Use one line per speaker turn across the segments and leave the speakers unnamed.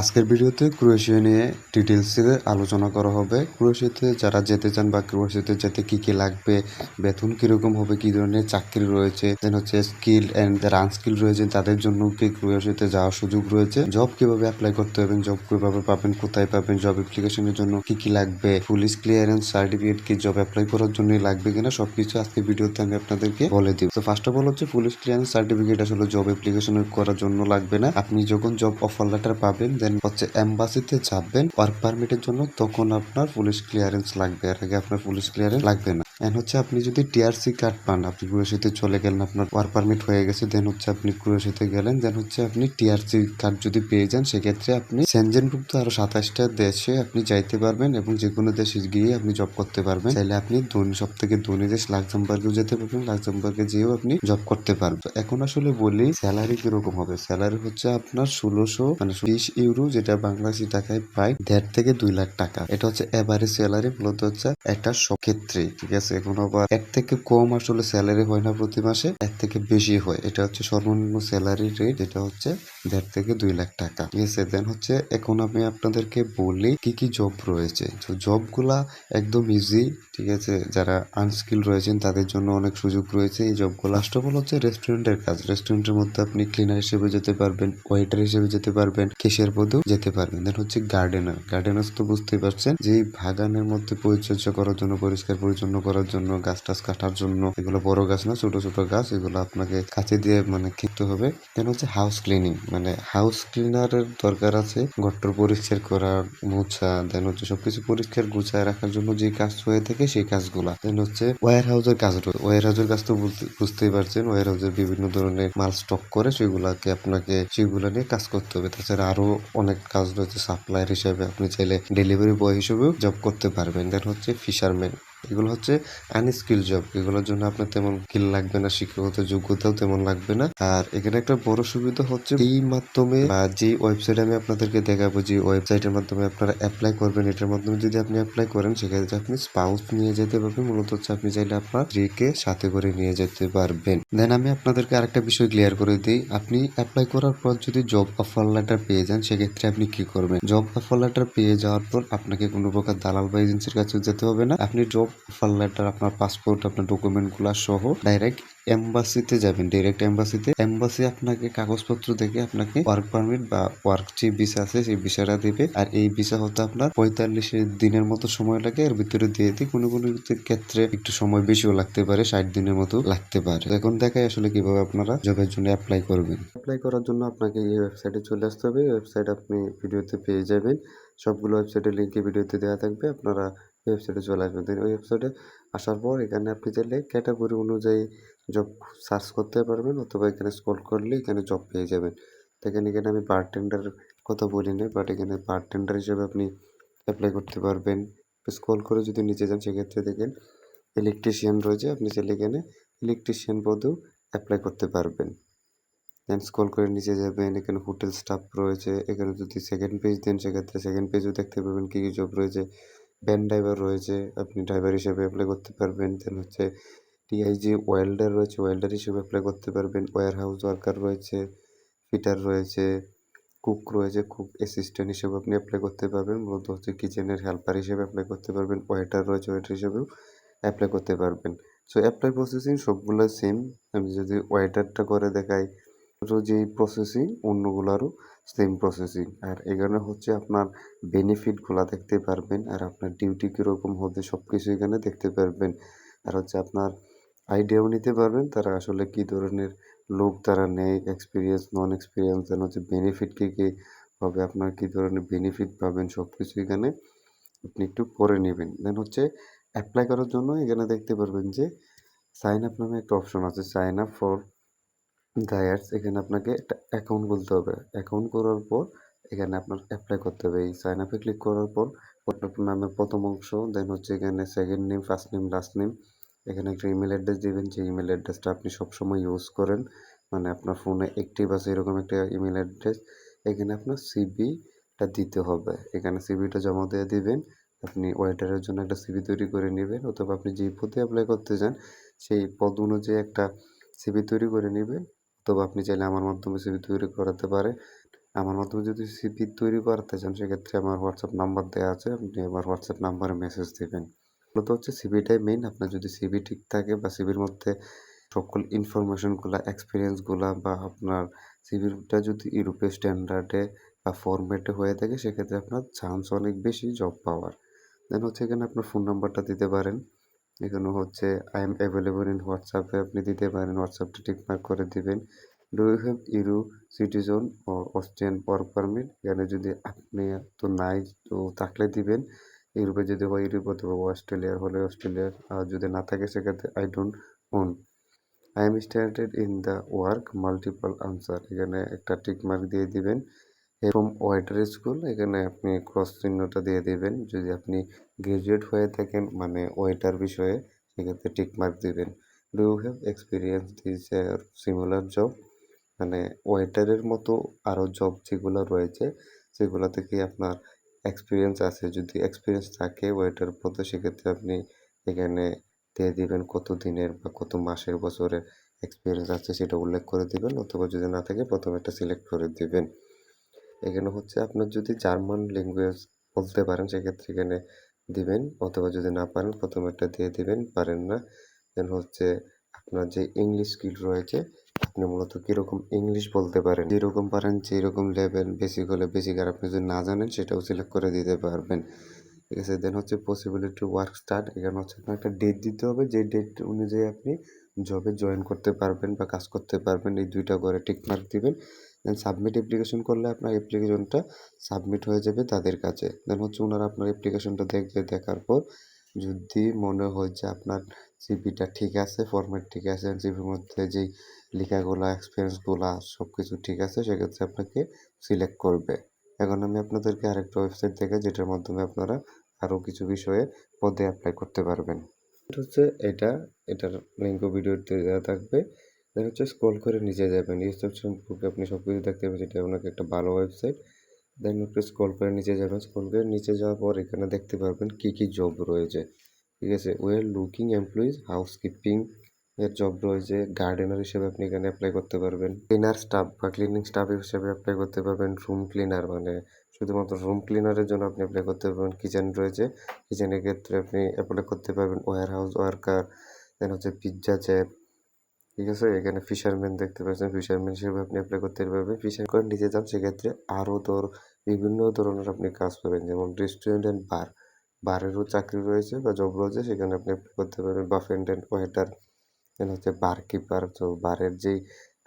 আজকের ভিডিওতে ক্রোয়েশিয়া নিয়ে ডিটেলসে আলোচনা করা হবে। ক্রোয়েশিয়াতে যারা যেতে চান বা ক্রোয়েশিয়াতে যেতে কি কি লাগবে, বেতন কীরকম হবে, কি ধরনের চাকরি রয়েছে দেন হচ্ছে স্কিল অ্যান্ড যারা আনস্কিল রয়েছে তাদের জন্য কি ক্রোয়েশিয়াতে যাওয়ার সুযোগ রয়েছে জব কীভাবে অ্যাপ্লাই করতে হবে জব কীভাবে পাবেন, কোথায় পাবেন জব অ্যাপ্লিকেশনের জন্য কি কি লাগবে পুলিশ ক্লিয়ারেন্স সার্টিফিকেট কি জব অ্যাপ্লাই করার জন্য লাগবে কিনা সবকিছু আজকে ভিডিওতে আমি আপনাদেরকে বলে দিব। তো ফার্স্ট অফ অল হচ্ছে পুলিশ ক্লিয়ারেন্স সার্টিফিকেট আসলে জব অ্যাপ্লিকেশন করার জন্য লাগবে না। আপনি যখন জব অফার লেটার পাবেন দেন, হচ্ছে এম্বাসিতে যাবেন ওয়ার্ক পারমিটের জন্য, তখন আপনার পুলিশ ক্লিয়ারেন্স লাগবে। এর আগে আপনার পুলিশ ক্লিয়ারেন্স লাগবে না। এন্ড হচ্ছে আপনি যদি টিআরসি কার্ড পান, আপনি ক্রোয়েশিয়াতে চলে গেলেন, আপনার ওয়ার পারমিট হয়ে গেছে দেন হচ্ছে আপনি ক্রোয়েশিয়াতে গেলেন দেন হচ্ছে আপনি টিআরসি কার্ড যদি পেয়ে যান, সেক্ষেত্রে আপনি সেনজেনভুক্ত আরও সাতাশটা দেশে আপনি যাইতে পারবেন এবং যে কোনো দেশে গিয়ে আপনি জব করতে পারবেন। চাইলে আপনি সব থেকে ধনী দেশ লাক্সামবার্গেও যেতে পারবেন লাক্সামবার্গে যেয়েও আপনি জব করতে পারবেন। এখন আসলে বলি স্যালারি কীরকম হবে? স্যালারি হচ্ছে আপনার ষোলোশো মানে বিশ ইউরো যেটা বাংলাদেশি টাকায় প্রায় দেড় থেকে দুই লাখ টাকা। এটা হচ্ছে এভারেজ স্যালারি মূলত হচ্ছে একটা ক্ষেত্রে ঠিক আছে? এখন আবার এর থেকে কম আসলে স্যালারি হয় না প্রতি মাসে এর থেকে বেশি হয়। এটা হচ্ছে সর্বনিম্ন স্যালারি রেট এটা হচ্ছে দেড় থেকে দুই লাখ টাকা। ঠিক আছে দেন হচ্ছে এখন আমি আপনাদেরকে বলি কি কি জব রয়েছে। তো জবগুলা একদম ইজি ঠিক আছে? যারা আনস্কিল রয়েছেন, তাদের জন্য অনেক সুযোগ রয়েছে এই জবগুলো ফার্স্ট অফ অল হচ্ছে রেস্টুরেন্টের কাজ। রেস্টুরেন্টের মধ্যে আপনি ক্লিনার হিসেবে যেতে পারবেন ওয়েটার হিসেবে যেতে পারবেন কেশের পদেও যেতে পারবেন। দেন হচ্ছে গার্ডেনার গার্ডেনার্স তো বুঝতেই পারছেন যে বাগানের মধ্যে পরিচর্যা করার জন্য, পরিষ্কার পরিচ্ছন্ন করার জন্য, গাছ টাছ কাটার জন্য। এগুলো বড় গাছ না, ছোট ছোট গাছ, এগুলো আপনাকে কাছে দিয়ে মানে খেতে হবে। দেন হচ্ছে হাউস ক্লিনিং মানে হাউস ক্লিনারের দরকার আছে। ঘরটর পরিষ্কার করা, মোছা দেন হচ্ছে সবকিছু পরিষ্কার গুছায় রাখার জন্য যে কাজ হয়ে থাকে সেই কাজগুলা। দেন হচ্ছে ওয়ার হাউসের কাজ ওয়ার হাউসের কাজ তো বুঝতে- বুঝতেই পারছেন ওয়ার হাউসের বিভিন্ন ধরনের মাল স্টক করে সেগুলাকে আপনাকে সেগুলা নিয়ে কাজ করতে হবে। তাছাড়া আরও অনেক কাজ রয়েছে সাপ্লায়ার হিসেবে আপনি চাইলে ডেলিভারি বয় হিসেবেও জব করতে পারবেন। দেন হচ্ছে ফিশারম্যান এগুলো হচ্ছে আনস্কিল জব এগুলোর জন্য আপনার তেমন স্কিল লাগবে না, শিক্ষাগত যোগ্যতাও তেমন লাগবে না। আর এখানে একটা বড় সুবিধা হচ্ছে এই মাধ্যমে বা যে ওয়েবসাইট আমি আপনাদেরকে দেখাবো, যে ওয়েবসাইটের মাধ্যমে আপনারা অ্যাপ্লাই করবেন, এটার মাধ্যমে যদি আপনি অ্যাপ্লাই করেন, সেক্ষেত্রে আপনি স্পাউস নিয়ে যেতে পারবেন। মূলত হচ্ছে আপনি চাইলে আপনার স্ত্রীকে সাথে করে নিয়ে যেতে পারবেন। দেন আমি আপনাদেরকে আরেকটা বিষয় ক্লিয়ার করে দিই। আপনি অ্যাপ্লাই করার পর যদি জব অফার লেটার পেয়ে যান, সেক্ষেত্রে আপনি কি করবেন? জব অফার লেটার পেয়ে যাওয়ার পর আপনাকে কোনো প্রকার দালাল বা এজেন্সির কাছে যেতে হবে না। আপনি জব অফার লেটার আপনার পাসপোর্ট আপনার ডকুমেন্টগুলো সহ ডাইরেক্ট এম্বাসিতে যাবেন ডাইরেক্ট এম্বাসিতে এম্বাসি আপনাকে কাগজপত্র দেখে আপনাকে ওয়ার্ক পারমিট বা ওয়ার্ক যে ভিসা আছে, সেই ভিসাটা দেবে। আর এই ভিসা হতে আপনার পঁয়তাল্লিশ দিনের মতো সময় লাগে। এর ভিতরে দিয়ে দিই কোনো কোনো ক্ষেত্রে একটু সময় বেশিও লাগতে পারে, ষাট দিনের মতো লাগতে পারে। এখন দেখাই আসলে কীভাবে আপনারা জবের জন্য অ্যাপ্লাই করবেন। অ্যাপ্লাই করার জন্য আপনাকে এই ওয়েবসাইটে চলে আসতে হবে। ওয়েবসাইট আপনি ভিডিওতে পেয়ে যাবেন। সবগুলো ওয়েবসাইটের লিঙ্কে ভিডিওতে দেওয়া থাকবে। আপনারা ওয়েবসাইটে চলে আসবেন। ওই ওয়েবসাইটে আসার পর এখানে আপনি চাইলে ক্যাটাগরি অনুযায়ী জব সার্চ করতে পারবেন অথবা এখানে স্ক্রল করলে এখানে জব পেয়ে যাবেন। দেখেন এখানে আমি বারটেন্ডার কথা বলি না বাট এখানে বারটেন্ডার হিসেবে আপনি অ্যাপ্লাই করতে পারবেন। স্ক্রল করে যদি নিচে যান, সেক্ষেত্রে দেখেন ইলেকট্রিশিয়ান রয়েছে, আপনি চাইলে এখানে ইলেকট্রিশিয়ান পদেও অ্যাপ্লাই করতে পারবেন। দেন স্ক্রল করে নিচে যাবেন, এখানে হোটেল স্টাফ রয়েছে, এখানে যদি সেকেন্ড পেজ দেন, সেক্ষেত্রে সেকেন্ড পেজও দেখতে পাবেন কী কী জব রয়েছে। ভ্যান ড্রাইভার রয়েছে, আপনি ড্রাইভার হিসেবে অ্যাপ্লাই করতে পারবেন। দেন হচ্ছে টিআইজি ওয়েল্ডার রয়েছে ওয়েল্ডার হিসেবে অ্যাপ্লাই করতে পারবেন। ওয়ার হাউস ওয়ার্কার রয়েছে ফিটার রয়েছে কুক রয়েছে কুক অ্যাসিস্ট্যান্ট হিসেবে আপনি অ্যাপ্লাই করতে পারবেন। মূলত হচ্ছে কিচেনের হেল্পার হিসেবে অ্যাপ্লাই করতে পারবেন। ওয়েটার রয়েছে ওয়েটার হিসেবেও অ্যাপ্লাই করতে পারবেন। সো অ্যাপ্লাই প্রসেসিং সবগুলো সেম আমি যদি ওয়েটারটা করে দেখাই, তো যেই প্রসেসিং অন্যগুলোরও সেম প্রসেসিং আর এখানে হচ্ছে আপনার বেনিফিটগুলো দেখতে পারবেন, আর আপনার ডিউটি কীরকম হবে সব কিছু এখানে দেখতে পারবেন। আর হচ্ছে আপনার আইডিয়াও নিতে পারবেন, তারা আসলে কী ধরনের লোক তারা নেয় এক্সপিরিয়েন্স নন এক্সপিরিয়েন্স দেন হচ্ছে বেনিফিট কী কী হবে, আপনার কী ধরনের বেনিফিট পাবেন সব কিছু এখানে আপনি একটু পরে নেবেন। দেন হচ্ছে অ্যাপ্লাই করার জন্য এখানে দেখতে পারবেন যে সাইন আপ নামে একটা অপশন আছে সাইন আপ ফর গায়ার্স এখানে আপনাকে একটা অ্যাকাউন্ট খুলতে হবে। অ্যাকাউন্ট করার পর এখানে আপনার অ্যাপ্লাই করতে হবে। এই সাইন আপে ক্লিক করার পর আপনার নামের প্রথম অংশ দেন হচ্ছে এখানে second name first name last name এখানে একটা ইমেল অ্যাড্রেস দেবেন। যে ইমেল অ্যাড্রেসটা আপনি সবসময় ইউজ করেন মানে আপনার ফোনে অ্যাক্টিভ আছে এরকম একটা ইমেল অ্যাড্রেস এখানে আপনার সিবিটা দিতে হবে। এখানে সিবিটা জমা দিয়ে দিবেন। আপনি ওয়েটারের জন্য একটা সিবি তৈরি করে নেবেন, অথবা আপনি যেই পদে অ্যাপ্লাই করতে চান, সেই পদ অনুযায়ী একটা সিবি তৈরি করে নেবেন। অথবা আপনি চাইলে আমার মাধ্যমে সিবি তৈরি করাতে পারে। আমার মাধ্যমে যদি সিভি তৈরি করাতে চান, সেক্ষেত্রে আমার হোয়াটসঅ্যাপ নাম্বার দেওয়া আছে। আপনি আমার হোয়াটসঅ্যাপ নাম্বারে মেসেজ দেবেন। মূলত হচ্ছে সিভিটাই মেইন আপনার যদি সিভি ঠিক থাকে বা সিভির মধ্যে সকল ইনফরমেশনগুলা এক্সপিরিয়েন্সগুলা বা আপনার সিভিটা যদি ইউরোপীয় স্ট্যান্ডার্ডে বা ফরম্যাটে হয়ে থাকে, সেক্ষেত্রে আপনার চান্স অনেক বেশি জব পাওয়ার। দেন হচ্ছে এখানে আপনার ফোন নাম্বারটা দিতে পারেন। এখানে হচ্ছে আই এম অ্যাভেলেবল ইন হোয়াটসঅ্যাপে আপনি দিতে পারেন। হোয়াটসঅ্যাপটা টিকমার্ক করে দিবেন। Do you have euro citizen O Austrian work permit এখানে যদি আপনি তো নাই তো থাকলে দিবেন। ইউরোপে যদি হয় ইউরোপ অথবা অস্ট্রেলিয়ার হলে অস্ট্রেলিয়ার আর যদি না থাকে সেক্ষেত্রে I don't own I am started in the work multiple answer এখানে একটা টিক মার্ক দিয়ে দিবেন। এরকম ওয়েটার স্কুল, এখানে আপনি ক্রস চিহ্নটা দিয়ে দিবেন। যদি আপনি গ্রাজুয়েট হয়ে থাকেন মানে ওয়েটার বিষয়ে, সেক্ষেত্রে টিক মার্ক দিবেন। Do you have experience this similar job মানে ওয়েটারের মতো আরও জব যেগুলো রয়েছে সেগুলো থেকে আপনার এক্সপিরিয়েন্স আছে? যদি এক্সপিরিয়েন্স থাকে ওয়েটার পথে সেক্ষেত্রে আপনি এখানে দিয়ে দিবেন কত দিনের বা কত মাসের, বছরের এক্সপিরিয়েন্স আছে, সেটা উল্লেখ করে দিবেন। অথবা যদি না থাকে, প্রথমে একটা সিলেক্ট করে দিবেন। এখানে হচ্ছে আপনার যদি জার্মান ল্যাঙ্গুয়েজ বলতে পারেন, সেক্ষেত্রে এখানে দিবেন, অথবা যদি না পারেন, প্রথমে একটা দিয়ে দিবেন, পারেন না। দেন হচ্ছে আপনার যে ইংলিশ স্কিল রয়েছে, আপনি মূলত কীরকম ইংলিশ বলতে পারেন, যেরকম পারেন, যেরকম লেভেল বেসিক হলে বেসিক আর আপনি যদি না জানেন, সেটাও সিলেক্ট করে দিতে পারবেন। ঠিক আছে দেন হচ্ছে পসিবিলিটি ওয়ার্ক স্টার্ট এখানে হচ্ছে আপনার একটা ডেট দিতে হবে, যে ডেট অনুযায়ী আপনি জবে জয়েন করতে পারবেন বা কাজ করতে পারবেন, এই দুইটা করে টিক মার্ক দিবেন। দেন সাবমিট অ্যাপ্লিকেশন করলে আপনার অ্যাপ্লিকেশনটা সাবমিট হয়ে যাবে তাদের কাছে। দেন হচ্ছে ওনারা আপনার অ্যাপ্লিকেশনটা দেখবে, দেখার পর যদি মনে হয় যে আপনার সিভিটা ঠিক আছে ফরম্যাট ঠিক আছে সিভির মধ্যে যেই লেখাগুলো এক্সপিরিয়েন্সগুলা সব কিছু ঠিক আছে, সেক্ষেত্রে আপনাকে সিলেক্ট করবে। এখন আমি আপনাদেরকে আরেকটা ওয়েবসাইট দেখে যেটার মাধ্যমে আপনারা আরও কিছু বিষয়ে পদে অ্যাপ্লাই করতে পারবেন। হচ্ছে, এটা, এটার লিঙ্ক ভিডিওতে দেওয়া থাকবে। দেন হচ্ছে স্ক্রল করে নিচে যাবেন। ইউসেফ সম্পর্কে আপনি সব কিছু দেখতে পাবেন যেটা আপনাকে একটা ভালো ওয়েবসাইট দেন একটু স্ক্রল করে নিচে যাবেন। স্ক্রল করে নিচে যাওয়ার পর এখানে দেখতে পারবেন কী কী জব রয়েছে। ঠিক আছে? ওয়ার লুকিং এমপ্লয়িজ হাউসকিপিং এর জব রয়েছে। গার্ডেনার হিসেবে আপনি এখানে অ্যাপ্লাই করতে পারবেন। ক্লিনার স্টাফ বা ক্লিনিং স্টাফ হিসেবে অ্যাপ্লাই করতে পারবেন। রুম ক্লিনার মানে শুধুমাত্র রুম ক্লিনারের জন্য আপনি অ্যাপ্লাই করতে পারবেন। কিচেন রয়েছে। কিচেনের ক্ষেত্রে আপনি অ্যাপ্লাই করতে পারবেন। ওয়ার হাউস ওয়ার্কার দেন হচ্ছে পিৎজা চ্যাপ ঠিক আছে? এখানে ফিশারম্যান দেখতে পাচ্ছেন। ফিশারম্যান হিসেবে আপনি অ্যাপ্লাই করতে পারবেন। ফিশার করে নিতে চান, সেক্ষেত্রে আরও ধর বিভিন্ন ধরনের আপনি কাজ পাবেন। যেমন রেস্টুরেন্ট অ্যান্ড বার বারেরও চাকরি রয়েছে বা জব রয়েছে, সেখানে আপনি অ্যাপ্লাই করতে পারবেন। বাফেন্ড অ্যান্ড ওয়েটার দেন হচ্ছে বার কিপার তো বারের যেই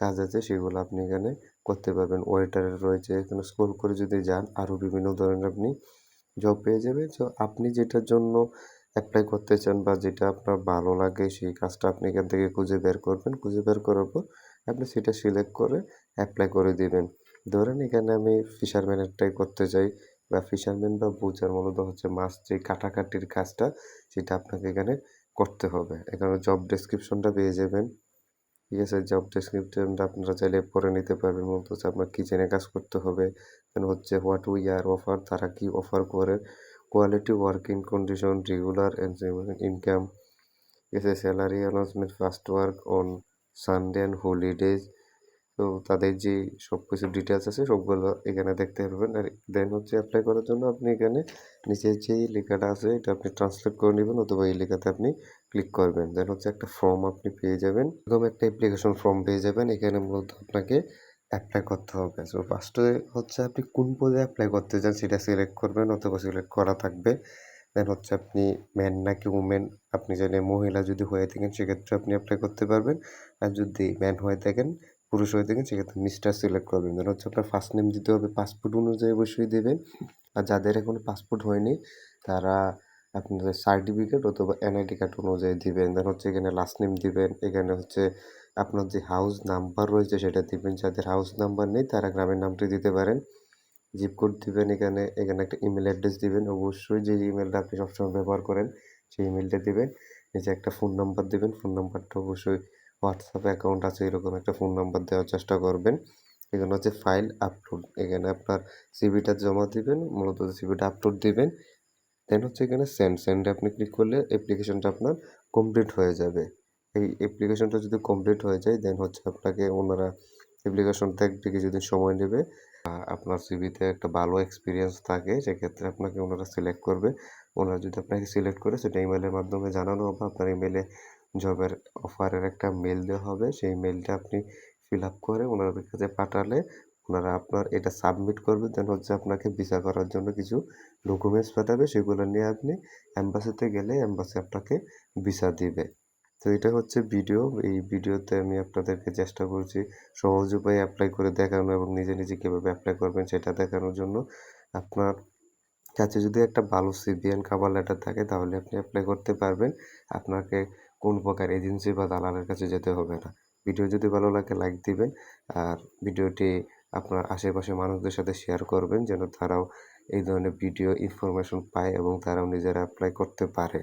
কাজ আছে, সেগুলো আপনি এখানে করতে পারবেন। ওয়েটারের রয়েছে। এখানে স্ক্রল করে যদি যান আরও বিভিন্ন ধরনের আপনি জব পেয়ে যাবেন। তো আপনি যেটার জন্য অ্যাপ্লাই করতে চান বা যেটা আপনার ভালো লাগে সেই কাজটা আপনি এখান থেকে খুঁজে বের করবেন। খুঁজে বের করার পর আপনি সেটা সিলেক্ট করে অ্যাপ্লাই করে দিবেন। ধরেন এখানে আমি ফিশারম্যানেরটাই করতে চাই বা ফিশারম্যান বা বুচার মূলত হচ্ছে মাছ যে কাটাকাটির কাজটা সেটা আপনাকে এখানে করতে হবে। এখানে জব ডেসক্রিপশনটা পেয়ে যাবেন। ঠিক আছে? জব ডেসক্রিপশনটা আপনারা চাইলে পরে নিতে পারবেন। মূলত হচ্ছে আপনার কিচেনে কাজ করতে হবে। হচ্ছে হোয়াট উই আর অফার তারা কি অফার করে quality working condition regular and income আছে salary announcement first work on Sunday and holidays তো তাদের যে সব কিছু ডিটেলস আছে, সবগুলো এখানে দেখতে পারবেন। আর দেন হচ্ছে অ্যাপ্লাই করার জন্য আপনি এখানে নিচে যেই লেখাটা আছে, এটা আপনি ট্রান্সলেট করে নেবেন অথবা এই লেখাতে আপনি ক্লিক করবেন। দেন হচ্ছে একটা ফর্ম আপনি পেয়ে যাবেন। এরকম একটা অ্যাপ্লিকেশন ফর্ম পেয়ে যাবেন। এখানে মূলত আপনাকে অ্যাপ্লাই করতে হবে। সো ফার্স্টে হচ্ছে আপনি কোন পদে অ্যাপ্লাই করতে চান সেটা সিলেক্ট করবেন অথবা সিলেক্ট করা থাকবে। দেন হচ্ছে আপনি ম্যান নাকি উমেন আপনি চাইলে মহিলা যদি হয়ে থাকেন সেক্ষেত্রে আপনি অ্যাপ্লাই করতে পারবেন। আর যদি ম্যান হয়ে থাকেন, পুরুষ হয়ে থাকেন সেক্ষেত্রে মিস্টার সিলেক্ট করবেন। দেন হচ্ছে আপনার ফার্স্ট নেম দিতে হবে পাসপোর্ট অনুযায়ী অবশ্যই দেবেন। আর যাদের এখনও পাসপোর্ট হয়নি, তারা আপনাদের সার্টিফিকেট অথবা এনআইডি কার্ড অনুযায়ী দিবেন। দেন হচ্ছে এখানে লাস্ট নেম দিবেন, এখানে হচ্ছে আপনার যে হাউস নাম্বার রয়েছে সেটা দিবেন। যাদের হাউস নাম্বার নেই, তারা গ্রামের নামটি দিতে পারেন। জিপ কোড দিবেন এখানে এখানে একটা ইমেল অ্যাড্রেস দিবেন। অবশ্যই যে ইমেলটা আপনি সবসময় ব্যবহার করেন, সেই ইমেলটা দিবেন। নিচে একটা ফোন নাম্বার দিবেন। ফোন নাম্বারটা অবশ্যই হোয়াটসঅ্যাপ অ্যাকাউন্ট আছে, এরকম একটা ফোন নাম্বার দেওয়ার চেষ্টা করবেন। এখানে হচ্ছে ফাইল আপলোড এখানে আপনার সিভিটা জমা দিবেন, মূলত সিভিটা আপলোড দিবেন। দেন হচ্ছে এখানে সেন্ড সেন্ডে আপনি ক্লিক করলে অ্যাপ্লিকেশনটা আপনার কমপ্লিট হয়ে যাবে। এই অ্যাপ্লিকেশনটা যদি কমপ্লিট হয়ে যায় দেন হচ্ছে আপনাকে ওনারা অ্যাপ্লিকেশন দেখবে কিছুদিন সময় নেবে আপনার সিভিতে একটা ভালো এক্সপিরিয়েন্স থাকে, সেক্ষেত্রে আপনাকে ওনারা সিলেক্ট করবে। ওনারা যদি আপনাকে সিলেক্ট করে, সেটা ইমেলের মাধ্যমে জানানো হবে। আপনার ইমেইলে জবের অফারের একটা মেল দেওয়া হবে। সেই মেলটা আপনি ফিল আপ করে ওনাদের কাছে পাঠালে, ওনারা আপনার এটা সাবমিট করবে। দেন হচ্ছে আপনাকে ভিসা করার জন্য কিছু ডকুমেন্টস পাঠাবে। সেগুলো নিয়ে আপনি এম্বাসিতে গেলে এম্বাসি আপনাকে ভিসা দিবে। তো এটা হচ্ছে ভিডিও। এই ভিডিওতে আমি আপনাদেরকে চেষ্টা করছি সহজ উপায়ে অ্যাপ্লাই করে দেখানো এবং নিজে, নিজে কীভাবে অ্যাপ্লাই করবেন সেটা দেখানোর জন্য। আপনার কাছে যদি একটা ভালো অ্যান্ড কভার লেটার থাকে তাহলে আপনি অ্যাপ্লাই করতে পারবেন। আপনাকে কোন প্রকার এজেন্সি বা দালালের কাছে যেতে হবে না। ভিডিও যদি ভালো লাগে লাইক দিবেন। আর ভিডিওটি আপনার আশেপাশের মানুষদের সাথে শেয়ার করবেন যেন তারাও এই ধরনের ভিডিও ইনফরমেশন পায় এবং তারাও নিজেরা অ্যাপ্লাই করতে পারে।